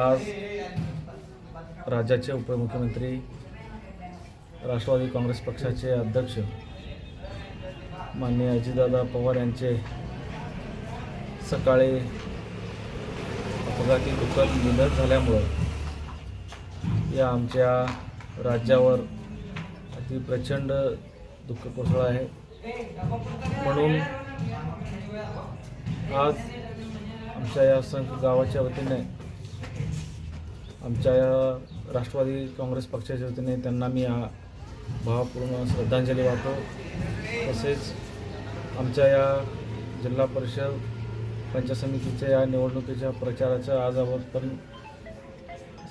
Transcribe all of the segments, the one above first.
आज राज्याचे उपमुख्यमंत्री राष्ट्रवादी काँग्रेस पक्षाचे अध्यक्ष माननीय अजितदादा पवार यांचे सकाळी अपघाती दुःखद निधन झाल्यामुळं या आमच्या राज्यावर अति प्रचंड दुःख कोसळं आहे. म्हणून आज आमच्या या संघ गावाच्या वतीने आमच्या या राष्ट्रवादी काँग्रेस पक्षाच्या वतीने त्यांना मी हा भावपूर्ण श्रद्धांजली वाहतो. तसेच आमच्या या जिल्हा परिषद पंचायत समितीच्या या निवडणुकीच्या प्रचाराच्या आज आपण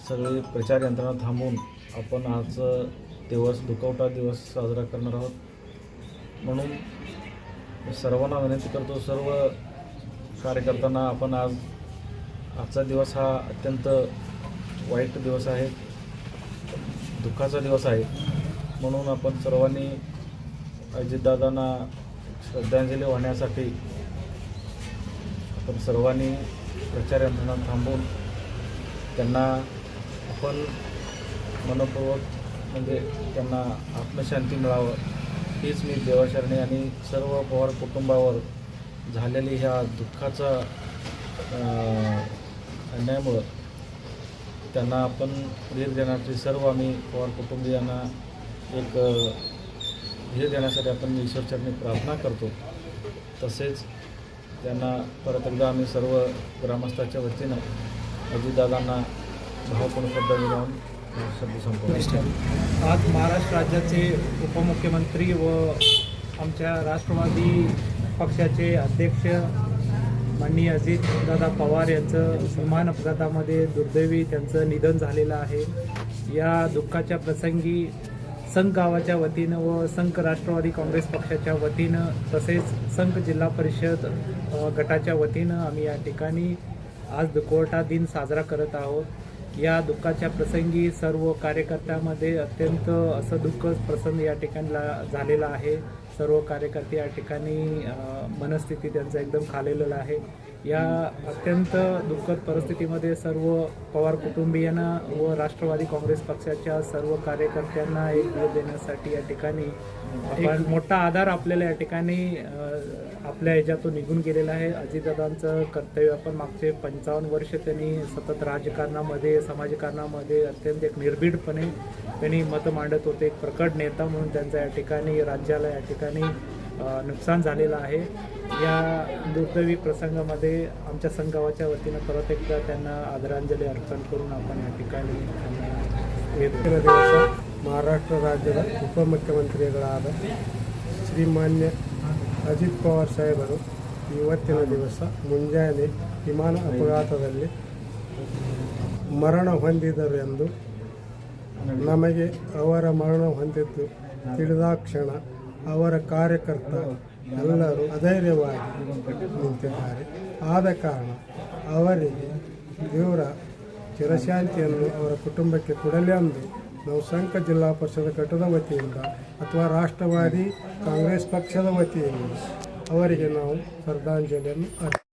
सगळी प्रचार यंत्रणा थांबून आपण आज दिवस दुखवटा दिवस साजरा करणार आहोत. म्हणून सर्वांना विनंती करतो सर्व कार्यकर्त्यांना आपण आज आजचा दिवस हा अत्यंत वाईट दिवस आहेत दुःखाचा दिवस आहे. म्हणून आपण सर्वांनी अजितदादांना श्रद्धांजली वाहण्यासाठी आपण सर्वांनी प्रचार यंत्रणा थांबून त्यांना आपण मनपूर्वक म्हणजे त्यांना आत्मशांती मिळावं हीच मी देवाशरणी आणि सर्व पवार कुटुंबावर झालेली ह्या दुःखाचा अन्यायामुळं त्यांना आपण धीर देण्याची सर्व आम्ही पवार कुटुंबियांना एक धीर देण्यासाठी आपण ईश्वरचरणी प्रार्थना करतो. तसेच त्यांना परत एकदा आम्ही सर्व ग्रामस्थाच्या वतीनं अजितदादांना भावपूर्ण श्रद्धांजली मिळवून शब्द संपवतो. आज महाराष्ट्र राज्याचे उपमुख्यमंत्री व आमच्या राष्ट्रवादी पक्षाचे अध्यक्ष माननीय अजित दादा पवार यांचं विमान अपघातामध्ये दुर्दैवी त्यांचं निधन झालेलं आहे. या दुःखाच्या प्रसंगी संघ गावाच्या वतीनं व संघ राष्ट्रवादी काँग्रेस पक्षाच्या वतीनं तसेच संघ जिल्हा परिषद गटाच्या वतीनं आम्ही या ठिकाणी आज दुखवटा दिन साजरा करत आहोत. या दुःखाच्या प्रसंगी सर्व कार्यकर्त्यामध्ये अत्यंत असं दुःख प्रसंग या ठिकाणी ला- झालेला आहे. सर्व कार्यकर्ते या ठिकाणी मनस्थिती त्यांचं एकदम खालेलेलं आहे. या अत्यंत दुःखद परिस्थितीमध्ये सर्व पवार कुटुंबियांना व राष्ट्रवादी काँग्रेस पक्षाच्या सर्व कार्यकर्त्यांना एक वेळ देण्यासाठी या ठिकाणी आपण मोठा आधार आपल्याला या ठिकाणी आपल्या ह्याच्यातून निघून गेलेला आहे. अजितदादांचं कर्तव्य आपण मागचे पंचावन्न वर्ष त्यांनी सतत राजकारणामध्ये समाजकारणामध्ये अत्यंत एक निर्भीडपणे त्यांनी मतं मांडत होते. एक प्रकट नेता म्हणून त्यांचं या ठिकाणी राज्याला या ठिकाणी नुकसान झालेलं आहे. या दुर्दैवी प्रसंगामध्ये आमच्या संघावाच्या वतीनं परत एकदा त्यांना आदरांजली अर्पण करून आपण या ठिकाणी त्यांना येतो ಇವತ್ತಿನ ದಿವಸ ಮಹಾರಾಷ್ಟ್ರ ರಾಜ್ಯದ ಉಪಮುಖ್ಯಮಂತ್ರಿಗಳಾದ ಶ್ರೀಮಾನ್ಯ ಅಜಿತ್ ಪವಾರ್ ಸಾಹೇಬರು ಇವತ್ತಿನ ದಿವಸ ಮುಂಜಾನೆ ವಿಮಾನ ಅಪಘಾತದಲ್ಲಿ ಮರಣ ಹೊಂದಿದರು ಎಂದು ನಮಗೆ ಅವರ ಮರಣ ಹೊಂದಿದ್ದು ತಿಳಿದಾಕ್ಷಣ ಅವರ ಕಾರ್ಯಕರ್ತ ಎಲ್ಲರೂ ಅಧೈರ್ಯವಾಗಿ ನಿಂತಿದ್ದಾರೆ. ಆದ ಕಾರಣ ಅವರಿಗೆ ದೇವರ ಚಿರಶಾಂತಿಯನ್ನು ಅವರ ಕುಟುಂಬಕ್ಕೆ ಕೊಡಲಿ ಎಂದು ನಾವು ಸಂಘ ಜಿಲ್ಲಾ ಪರಿಷದ ಘಟದ ವತಿಯಿಂದ ಅಥವಾ ರಾಷ್ಟ್ರವಾದಿ ಕಾಂಗ್ರೆಸ್ ಪಕ್ಷದ ವತಿಯಿಂದ ಅವರಿಗೆ ನಾವು ಶ್ರದ್ಧಾಂಜಲಿಯನ್ನು